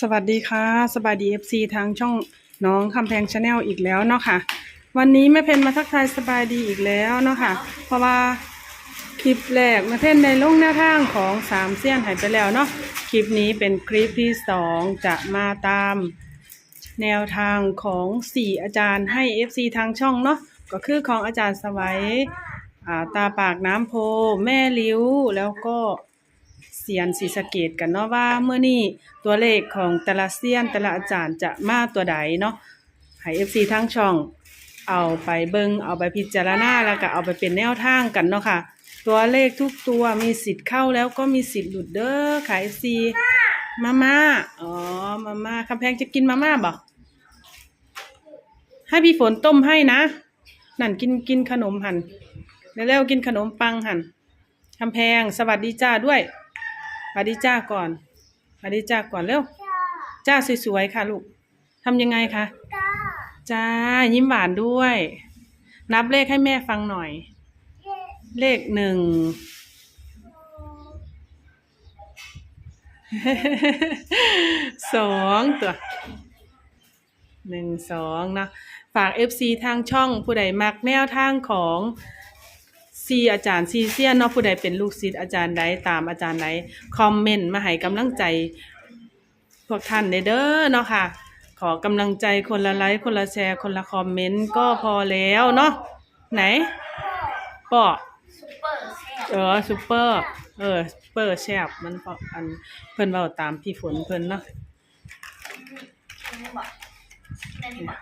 สวัสดีค่ะ สบายดีเอฟซีทางช่องน้องคำแพงชาแนลอีกแล้วเนาะค่ะ วันนี้แม่เพนมาทักทายสบายดีอีกแล้วเนาะค่ะ เพราะว่าคลิปแรกแม่เพนในลงหน้าทางของสามเสี้ยนหายไปแล้วเนาะคลิปนี้เป็นคลิปที่สองจะมาตามแนวทางของสี่อาจารย์ให้ FC ทางช่องเนาะก็คือของอาจารย์สวัยตาปากน้ำโพ แม่ลิ้วแล้วก็ เสียนสีสะเกตกันเนาะว่าเมื่อนี้ตัวเลขของแต่ละเซียนแต่ละอาจารย์จะมาตัวใดเนาะให้ FC ทางช่องเอาไปเบิงเอาไปพิจารณาแล้วก็เอาไปเป็นแนวทางกันเนาะค่ะ ตัวเลขทุกตัวมีสิทธิ์เข้าแล้วก็มีสิทธิ์หลุดเด้อค่ะ FC มาม่าอ๋อมาม่าคำแพงจะกินมาม่าบ่ให้พี่ฝนต้มให้นะนั่นกินกินขนมหันเร็วกินขนมปังหันคำแพงสวัสดีจ้าด้วย วัสดีจ้าก่อนสวัสดีจ้าก่อนเร็ว จ้าสวยๆค่ะลูกทำยังไงคะ จ้า ยิ้มหวานด้วย นับเลขให้แม่ฟังหน่อย เลขหนึ่ง สองตัวหนึ่งสองนะฝาก FC ทางช่องผู้ใดมักแนวทางของ ซีอาจารย์ซีเซียนเนาะผู้ใดเป็นลูกศิษย์อาจารย์ใดตามอาจารย์ใดคอมเมนต์มาให้กำลังใจ พวกท่านเด้อเนาะค่ะ ขอกำลังใจคนละไลค์คนละแชร์ คนละคอมเมนต์ก็พอแล้วเนาะไหนปอซุปเปอร์แซ่บเออซูเปอร์เออซูเปอร์แซ่บมันเพราะอันเพิ่นเว้าตามพี่ฝนเพิ่นเนาะนี่บอกนี่บอก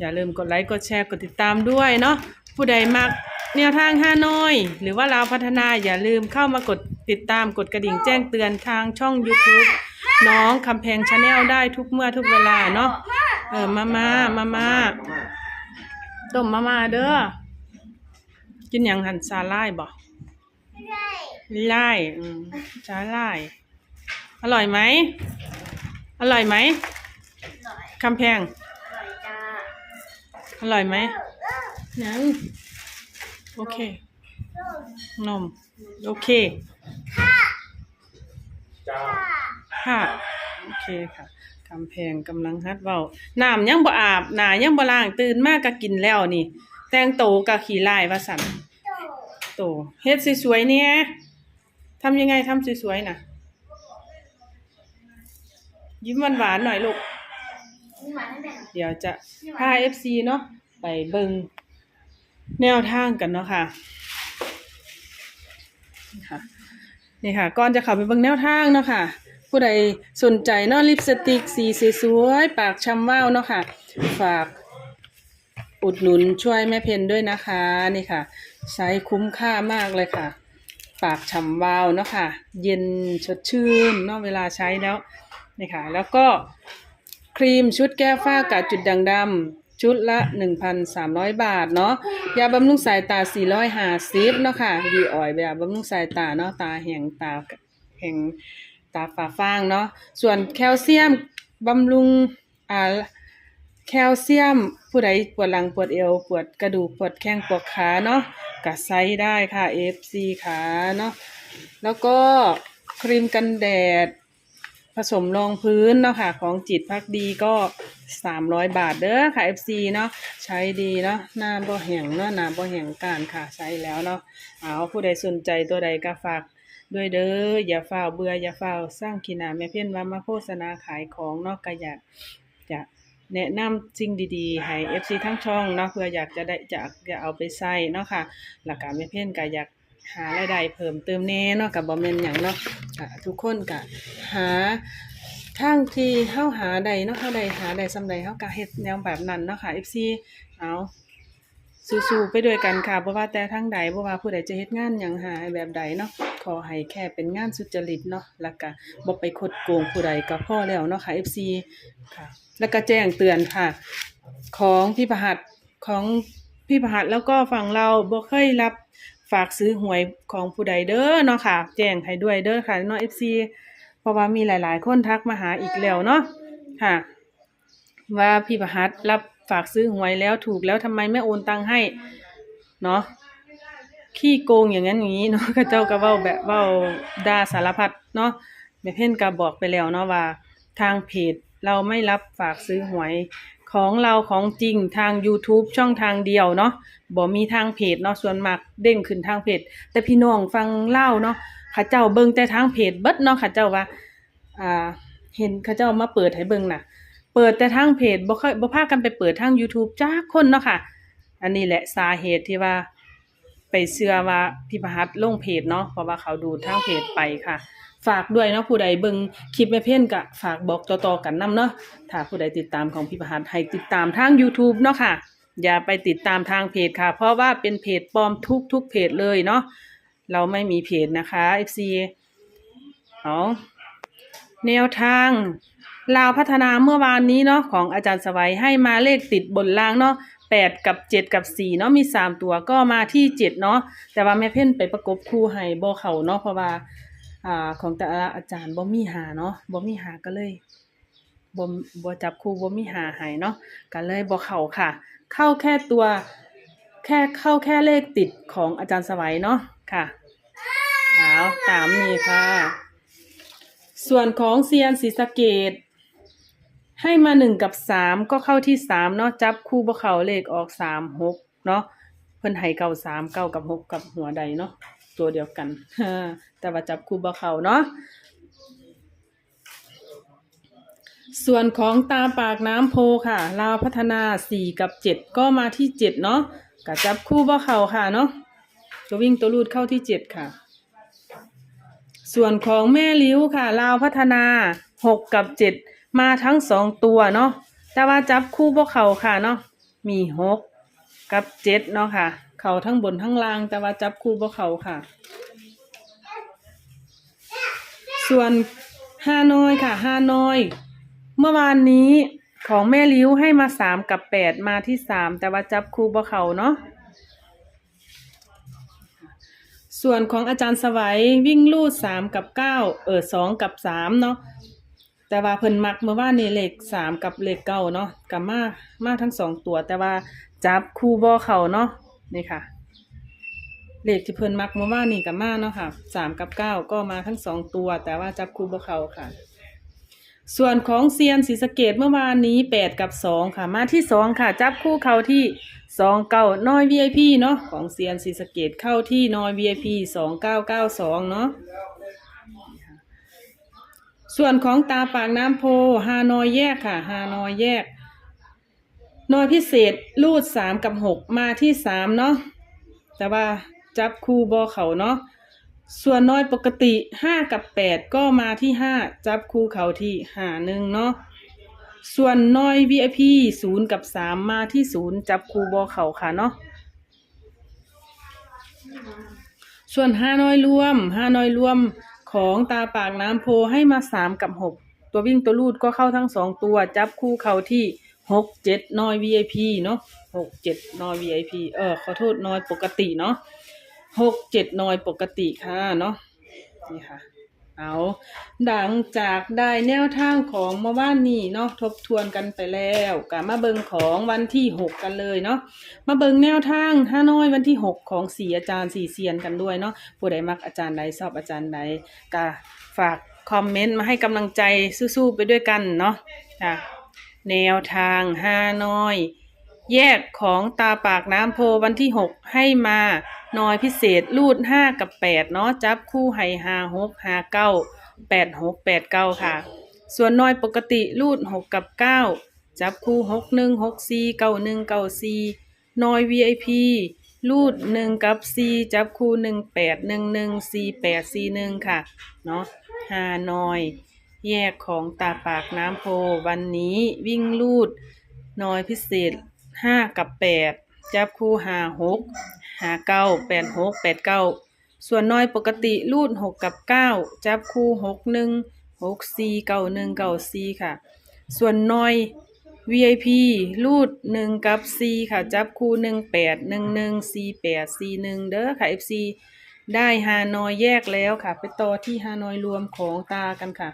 อย่าลืมกดไลค์กดแชร์กดติดตามด้วยเนาะ ผู้ใดมักแนวทางห้าน้อย หรือว่าเราวพัฒนาอย่าลืมเข้ามากดติดตามกดกระดิ่งแจ้งเตือนทางช่อง YouTube น้องคำแพงชาแนลได้ทุกเมื่อทุกเวลาเนาะเออมามามามาต้มมามาเด้อกินอย่างหันซาไล่บ่ไล่อืมซาไล่อร่อยไหมอร่อยไหมหน่อยคำแพงอร่อยจ้าอร่อยไหม ยังโอเคนมโอเคจ้าค่ะโอเคค่ะกำแพงกำลังฮัดเว้าน้ำยังบ่อาบหน้ายังบ่ล้างตื่นมากก็กินแล้วนี่ แต่งโตวก็ขี้ลายว่าสั่นโตเฮ็ดสวยๆเนี่ยทำยังไงทำสวยๆน่ะยิ้มหวานๆหน่อยลูกนี่มาให้แม่หน่อยเดี๋ยวจะพา FC เนาะไปเบิง แนวทางกันเนาะค่ะนี่ค่ะนี่ค่ะก่อนจะเข้าไปเบิงแนวทางเนาะค่ะ ผู้ใดสนใจเนาะลิปสติกสีสวยๆปากชำว่าวเนาะค่ะ ฝากอุดหนุนช่วยแม่เพนด้วยนะคะนี่ค่ะ ใช้คุ้มค่ามากเลยค่ะ ปากฉ่ำวาวเนาะค่ะ เย็นสดชื่นเนาะเวลาใช้แล้วนี่ค่ะ แล้วก็ครีมชุดแก้ฝ้ากาจุดด่างดำ ชุดละ 1,300 บาทเนาะยาบำรุงสายตา 450เนาะค่ะดีออยแบบบำรุงสายตาเนาะตาแห้งตาแห้งตาฝ้าฟางเนาะส่วนแคลเซียมบำรุงอ่าแคลเซียมผู้ใดปวดหลังปวดเอว ปวดกระดูกปวดแข้งปวดขาเนาะก็ใช้ได้ค่ะ FC ขาเนาะแล้วก็ครีมกันแดด ผสมรองพื้นเนาะค่ะของจิตพักดีก็สามร้อยบาทเด้อค่ะ FC เนาะใช้ดีเนาะหน้าบ่แห้งเนาะหน้าบ่แห้งการค่ะใช้แล้วเนาะเอาผู้ใดสนใจตัวใดก็ฝากด้วยเด้ออย่าฝ้าเบื่ออย่าฝ้าสร้างขีนาแม่เพี้ยนว่ามาโฆษณาขายของเนาะก็อยากจะแนะนำสิ่งดีๆ ให้ FC ทั้งช่องเนาะเพื่ออยากจะได้จะจะเอาไปใช้เนาะค่ะหลักการแม่เพี้ยนก็อยาก หารายได้เพิ่มเติมแน่เนาะกับบ่แม่นหยังเนาะทุกคนก็หาทางที่เฮาหาใดเนาะเฮาใดหาใดซำใดเฮาก็เฮ็ดแนวแบบนั้นเนาะค่ะ FC เอาสู้ๆไปด้วยกันค่ะบ่ว่าแต่ทางใดบ่ว่าผู้ใดจะเฮ็ดงานหยังหาแบบใดเนาะขอให้แค่เป็นงานสุจริตเนาะแล้วก็บ่ไปคดโกงผู้ใดก็พอแล้วเนาะค่ะ FC ค่ะ แล้วก็แจ้งเตือนค่ะ ของพี่ประหัตของพี่ประหัตแล้วก็ฝั่งเราบ่เคยรับ ฝากซื้อหวยของผู้ใดเด้อเนาะค่ะ แจ้งให้ด้วยเด้อค่ะเนาะ FC เพราะว่ามีหลาย ๆ คนทักมาหาอีกแล้วเนาะค่ะ ว่าพี่ประหัตรับฝากซื้อหวยแล้วถูกแล้วทำไมไม่โอนตังให้เนาะขี้โกงอย่างนั้นอย่างนี้เนาะก็เจ้าก็เว้าแบบเว้าด่าสารพัดเนาะแม่เพ่นก็บอกไปแล้วเนาะว่า ทางเพจเราไม่รับฝากซื้อหวยของเราของจริงทาง YouTube ช่องทางเดียวเนาะบ่มีทางเพจเนาะส่วนมากเด้งขึ้นทางเพจ แต่พี่น้องฟังเล่าเนาะข้าเจ้าเบิ่งแต่ทางเพจเบิดเนาะข้าเจ้าว่าอ่า เห็นข้าเจ้ามาเปิดให้เบิ่งน่ะ เปิดแต่ทางเพจบ่ค่อยบ่พากันไปเปิดทาง YouTube จ้าคนเนาะค่ะ อันนี้แหละสาเหตุที่ว่าไปเชื่อว่าพี่ประหัตลงเพจเนาะเพราะว่าเขาดูทางเพจไปค่ะ ฝากด้วยเนาะผู้ใดเบิ่งคลิปแม่เพ่นก็ฝากบอกต่อๆกันนํเนาะถ้าผู้ใดติดตามของพี่ประหัตให้ติดตามทาง YouTube เนาะค่ะ อย่าไปติดตามทางเพจค่ะ เพราะว่าเป็นเพจปลอมทุกทุกๆเพจเลยเนาะเราไม่มีเพจนะคะ FC เอาแนวทางลาวพัฒนาเมื่อวานนี้เนาะของอาจารย์สวัยให้มาเลขติดบนล่างเนาะแปดกับเจ็ดกับสี่เนาะมีสามตัวก็มาที่เจ็ดเนาะแต่ว่าแม่เพ่นไปประกบคู่ให้บ่เขาเนาะเพราะว่า อ่าของแต่ละอาจารย์บ่มีหาเนาะบ่มีหาก็เลยบ่บ่จับคู่บ่มีหาให้เนาะก็เลยบ่เข้าค่ะ เข้าแค่ตัวแค่เข้าแค่เลขติดของอาจารย์สวัยเนาะค่ะเอาตามนี้ค่ะ ส่วนของเซียนศรีสะเกดให้มาหนึ่งกับสามก็เข้าที่สามเนาะจับคู่บ่เขาเลขออกสามหกเนาะเพิ่นให้เก้าสามเก้ากับหกกับหัวใดเนาะตัวเดียวกัน แต่ว่าจับคู่บ่เขาเนาะส่วนของตาปากน้ำโพค่ะลาวพัฒนาสี่กับเจ็ดก็มาที่เจ็ดเนาะกับจับคู่บ่เขาค่ะเนาะตัววิ่งตัวรูดเข้าที่เจ็ดค่ะ ส่วนของแม่ลิ้วค่ะลาวพัฒนาหกกับเจ็ดมาทั้งสองตัวเนาะแต่ว่าจับคู่พวกเขาค่ะเนาะมีหกกับเจ็ดเนาะค่ะ เขาทั้งบนทั้งล่างแต่ว่าจับคู่พวกเขาค่ะ ส่วนฮานอยค่ะฮานอย เมื่อวานนี้ของแม่ลิ้วให้มาสามกับแปดมาที่สามแต่ว่าจับคู่พวกเขาเนาะส่วนของอาจารย์สวัยวิ่งลูดสามกับเก้าเออสองกับสามเนาะแต่ว่าเพิ่นมักเมื่อว่านนี่เลขสามกับเลขเก้าเนาะกับมามาทั้งสองตัว แต่ว่าจับคู่บ่เขาเนาะนี่ค่ะ เลขที่เพิ่นมักเมื่อว่านนี่กับมาเนาะค่ะสามกับเก้าก็มาทั้งสองตัว แต่ว่าจับคู่บ่เขาค่ะ ส่วนของเซียนศรีสะเกดเมื่อวานนี้แปดกับสองค่ะ มาที่สองค่ะ จับคู่เขาที่สองเก้าน้อย VIP เนาะของเซียนศรีสะเกดเข้าที่น้อย VIP สองเก้าเก้าสองเนาะส่วนของตาปากน้ำโพฮานอยแยกค่ะฮานอยแยกน้อยพิเศษรูดสามกับหกมาที่สามเนาะแต่ว่า จับคู่บอเขาเนาะส่วนน้อยปกติห้ากับแปดก็มาที่ห้าจับคู่เขาที่หาหนึ่งเนาะส่วนน้อย VIP ศูนย์กับสามมาที่ศูนย์จับคู่บอเขาค่ะเนาะส่วนห้าน้อยรวมห้าน้อยรวมของตาปากน้ำโพให้มาสามกับหกตัววิ่งตัวลูดก็เข้าทั้งสองตัว จับคู่เขาที่หกเจ็ดน้อย VIP เนาะหกเจ็ดน้อย VIP เออขอโทษน้อยปกติเนาะ หกเจ็ดหน่อยปกติค่ะเนาะนี่ค่ะ เอาดังจากได้แนวทางของเมื่อวานนี้เนาะทบทวนกันไปแล้วกะมาเบิงของวันที่หกกันเลยเนาะมาเบิงแนวทางห้าน้อยวันที่หกของสี่อาจารย์สี่เซียนกันด้วยเนาะผู้ใดมักอาจารย์ใดชอบอาจารย์ใดกะฝากคอมเมนต์มาให้กำลังใจสู้ๆไปด้วยกันเนาะค่ะ แนวทางห้าน้อย แยกของตาปากน้ำโพวันที่หกให้มา นอยพิเศษรูดห้ากับแปดเนาะจับคู่ให้หาหกหาเก้าแปดหกแปดเก้าค่ะ ส่วนนอยปกติรูดหกกับเก้าจับคู่หกหนึ่งหกสี่เก้าหนึ่งเก้าสี่นอย VIP รูดหนึ่งกับสี่จับคู่หนึ่งแปดหนึ่งหนึ่งสี่แปดสี่หนึ่งค่ะเนาะหานอย แยกของตาปากน้ำโพวันนี้วิ่งลูดนอยพิเศษห้ากับแปดจับคู่หาหก หาเก้าแปดหกแปดเก้าส่วนน้อยปกติลูดหกกับเก้าจับคู่หกหนึ่งหกสี่เก้าหนึ่งเก้าสี่ค่ะ ส่วนน้อย VIP ลูดหนึ่งกับสี่ค่ะ จับคู่หนึ่งแปดหนึ่งหนึ่งสี่แปดสี่หนึ่งเด้อค่ะ FC ได้ฮานอยแยกแล้วค่ะ ไปต่อที่ฮานอยรวมของตากันค่ะ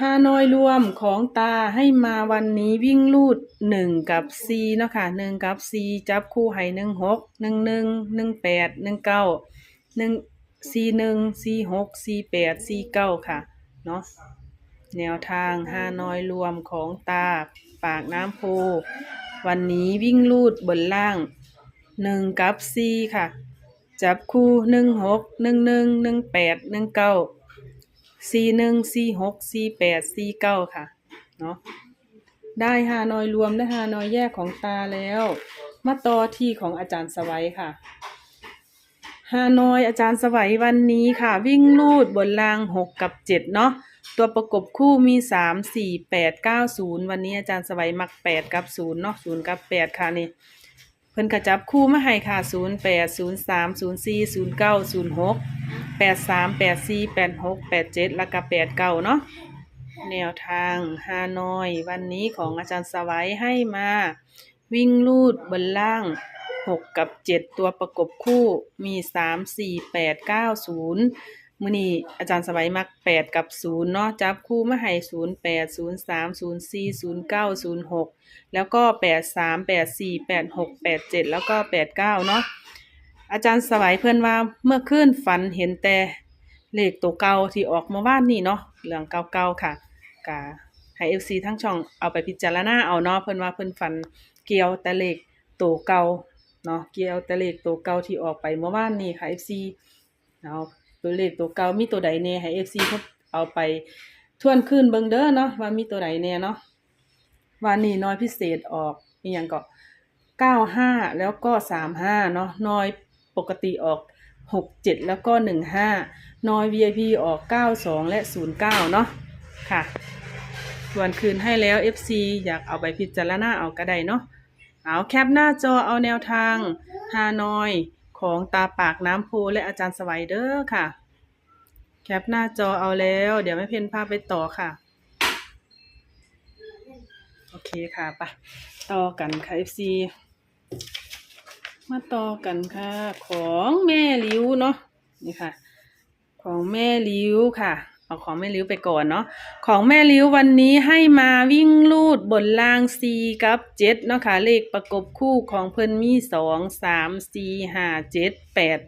ฮานอยรวมของตาให้มาวันนี้วิ่งลูดหนึ่งกับซีเนาะค่ะหนึ่งกับซีจับคู่ให้หนึ่งหกหนึ่งหนึ่งหนึ่งแปดหนึ่งเก้าหนึ่งซีหนึ่งซีหกซีแปดซีเก้าค่ะเนาะแนวทางฮานอยรวมของตาปากน้ำโพวันนี้วิ่งลูดบนล่างหนึ่งกับสี่ค่ะ จับคู่หนึ่งหกหนึ่งหนึ่งหนึ่งแปดหนึ่งเก้า สี่หนึ่งสี่หกสี่แปดสี่เก้าค่ะ เนาะ ได้ฮานอยรวมและฮานอยแยกของตาแล้ว มาต่อที่ของอาจารย์สวัยค่ะฮานอยอาจารย์สวัยวันนี้ค่ะ วิ่งลูดบนรางหกกับเจ็ดเนาะตัวประกบคู่มีสามสี่แปดเก้าศูนย์วันนี้อาจารย์สวัยมักแปดกับศูนย์เนาะศูนย์กับแปดค่ะนี่ พิ่นกระจับคู่มาให้ค่ะ 0 8 0 3 0 4 0 9 0 6 8 3 8 4 8 6 8 7 แล้วก็8 9 เนาะ แนวทางฮานอย วันนี้ของอาจารย์สวัยให้มา วิ่งลูดบนล่าง 6 กับ 7 ตัวประกบคู่มี 3 4 8 9 0 มื้อนี้อาจารย์สวัยมักแปดกับศูนย์เนาะจับคู่มาให้ศูนย์แปดศูนย์สามศูนย์สี่ศูนย์เก้าศูนย์หกแล้วก็แปดสามแปดสี่แปดหกแปดเจ็ดแล้วก็แปดเก้าเนาะอาจารย์สวัยเพื่อนว่าเมื่อคืนฝันเห็นแต่เลขตัวเก่าที่ออกมาว่านนี่เนาะเรื่องเก่าๆค่ะกาให้เอฟซีทั้งช่องเอาไปพิจารณาเอาเนาะเพิ่นว่าเพิ่นฝันเกี่ยวแต่เลขตัวเก่าเนาะเกี่ยวแต่เลขตัวเก่าที่ออกไปเมื่อวานนี้ค่ะ FC เอา ตัวเลขตัวเก่ามีตัวใดแน่ให้ FC เขาเอาไปทวนคืนเบิงเด้อเนาะว่ามีตัวใดแน่เนาะวันนี้น้อยพิเศษออกอีหยังก็95แล้วก็35เนาะน้อยปกติออก67แล้วก็15น้อย VIP ออก92และ09เนาะค่ะส่วนคืนให้แล้ว FC อยากเอาไปพิจารณาเอาก็ได้เนาะเอาแคปหน้าจอเอาแนวทางฮานอย ของตาปากน้ำโพและอาจารย์สไวเดอร์ค่ะ แคปหน้าจอเอาแล้ว เดี๋ยวไม่เพ่นภาพไปต่อค่ะ โอเคค่ะไปะต่อกันค่ะ FC มาต่อกันค่ะ ของแม่ลิ้วเนาะนี่ค่ะ ของแม่ลิ้วค่ะ เอาของแม่ลิ้วไปก่อนเนาะของแม่ลิ้ววันนี้ให้มาวิ่งลูดบนล่างสีกับเจ็ดเนาะค่ะเลขประกบคู่ของเพิ่นมีสองสามสี่ห้าเจ็ดแปด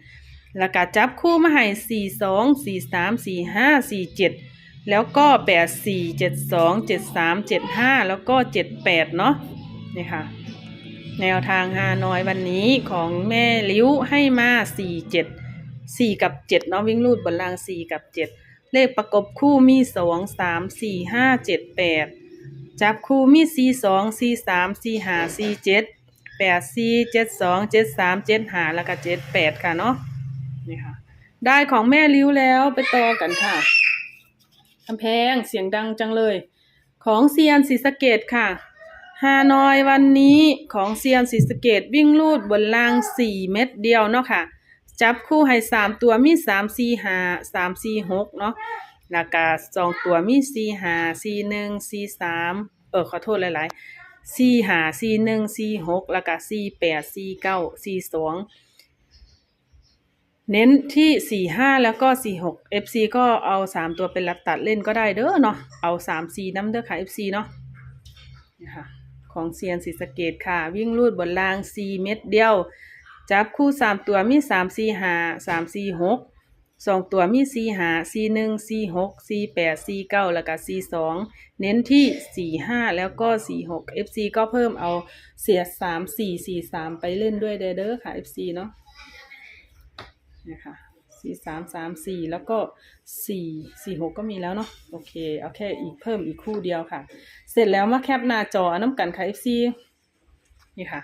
แล้วก็จับคู่มาให้สี่สองสี่สามสี่ห้าสี่เจ็ดแล้วก็แปดสี่เจ็ดสองเจ็ดสามเจ็ดห้าแล้วก็เจ็ดแปดเนาะนี่ค่ะ แนวทางฮานอยวันนี้ของแม่ลิ้วให้มาสี่เจ็ดสี่กับเจ็ดเนาะวิ่งลูดบนล่างสี่กับเจ็ด เลขประกบคู่มีสองสามสี่ห้าเจ็ดแปดจับคู่มีสี่สองสี่สามสี่ห้าสี่เจ็ดแปดสี่เจ็ดสองเจ็ดสามเจ็ดห้าแล้วก็เจ็ดแปดค่ะเนาะนี่ค่ะ ได้ของแม่ลิ้วแล้วไปต่อกันค่ะกำแพงเสียงดังจังเลย ของเซียนศรีสะเกดค่ะฮานอยวันนี้ของเซียนศรีสะเกดวิ่งลูดบนล่างสี่เม็ดเดียวเนาะค่ะ จับคู่ให้สามตัวมีสามสี่ห้าสามสี่หกเนาะแล้วก็สองตัวมีสี่ห้าสี่หนึ่งสี่สามเออขอโทษหลายๆสี่ห้าสี่หนึ่งสี่หกแล้วก็สี่แปดสี่เก้าสี่สองเน้นที่สี่ห้าแล้วก็สี่หก FC ก็เอาสามตัวเป็นหลักตัดเล่นก็ได้เด้อเนาะเอาสามสี่น้ำเด้อค่ะ FC เนาะนี่ค่ะของเซียนศรีสเกดค่ะ วิ่งลูดบนรางสี่เม็ดเดียว จับคู่สามตัวมีสามสี่ห้าสามสี่หกสองตัวมีสี่ห้าสี่หนึ่งสี่หกสี่แปดสี่เก้าแล้วก็สี่สองเน้นที่สี่ห้าแล้วก็สี่หก FC ก็เพิ่มเอาเสียสามสี่สี่สามไปเล่นด้วยเด้อค่ะ FC เนาะนี่ค่ะสี่สามสามสี่แล้วก็สี่สี่หกก็มีแล้วเนาะโอเคเอาแค่อีกเพิ่มอีกคู่เดียวค่ะ เสร็จแล้วมาแคปหน้าจอน้ำกันค่ะ FC นี่ค่ะ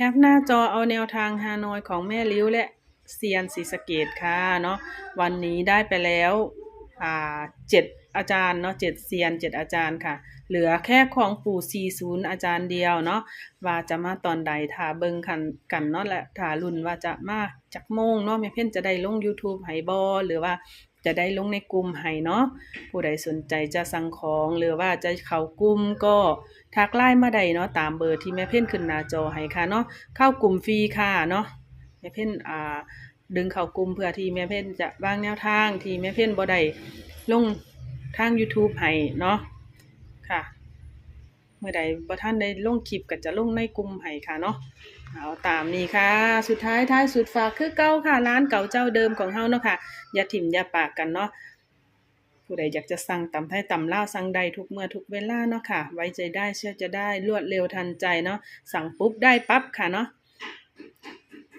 แคปหน้าจอเอาแนวทางฮานอยของแม่ลิ้วและเซียนศรีสะเกดค่ะเนาะวันนี้ได้ไปแล้วอ่าเจ็ดอาจารย์เนาะเจ็ดเซียนเจ็ดอาจารย์ค่ะ เหลือแค่ของปู่สี่ศูนย์อาจารย์เดียวเนาะว่าจะมาตอนใดถ้าเบิงกันกันเนาะและถ้ารุ่นว่าจะมาจักโมงเนาะแม่เพ่นจะได้ลง YouTube ให้บอหรือว่า จะได้ลงในกลุ่มให้เนาะผู้ใดสนใจจะสั่งของหรือว่าจะเข้ากลุ่มก็ทักไลน์มาได้เนาะตามเบอร์ที่แม่เพ่นขึ้นหน้าจอให้ค่ะเนาะเข้ากลุ่มฟรีค่ะเนาะแม่เพ่นอ่าดึงเข้ากลุ่มเพื่อที่แม่เพ่นจะวางแนวทางที่แม่เพ่นบ่ได้ลงทาง YouTube ให้เนาะค่ะ เมื่อใดบ่ท่านได้ลงคลิปก็จะลงในกลุ่มให้ค่ะเนาะเอาตามนี้ค่ะ สุดท้ายท้ายสุดฝากคือเก่าค่ะ ร้านเก่าเจ้าเดิมของเฮาเนาะค่ะอย่าถิ่มอย่าปากกันเนาะผู้ใดอยากจะสั่งตำไทยตำลาสั่งได้ทุกเมื่อทุกเวลาเนาะค่ะ ไว้ใจได้เชื่อจะได้รวดเร็วทันใจเนาะสั่งปุ๊บได้ปั๊บค่ะเนาะ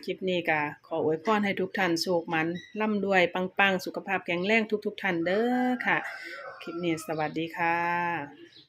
คลิปนี้ก็ขออวยพรให้ทุกท่านโชคมันร่ำรวยปังๆ สุขภาพแข็งแรงทุกๆท่านเด้อค่ะ คลิปนี้สวัสดีค่ะ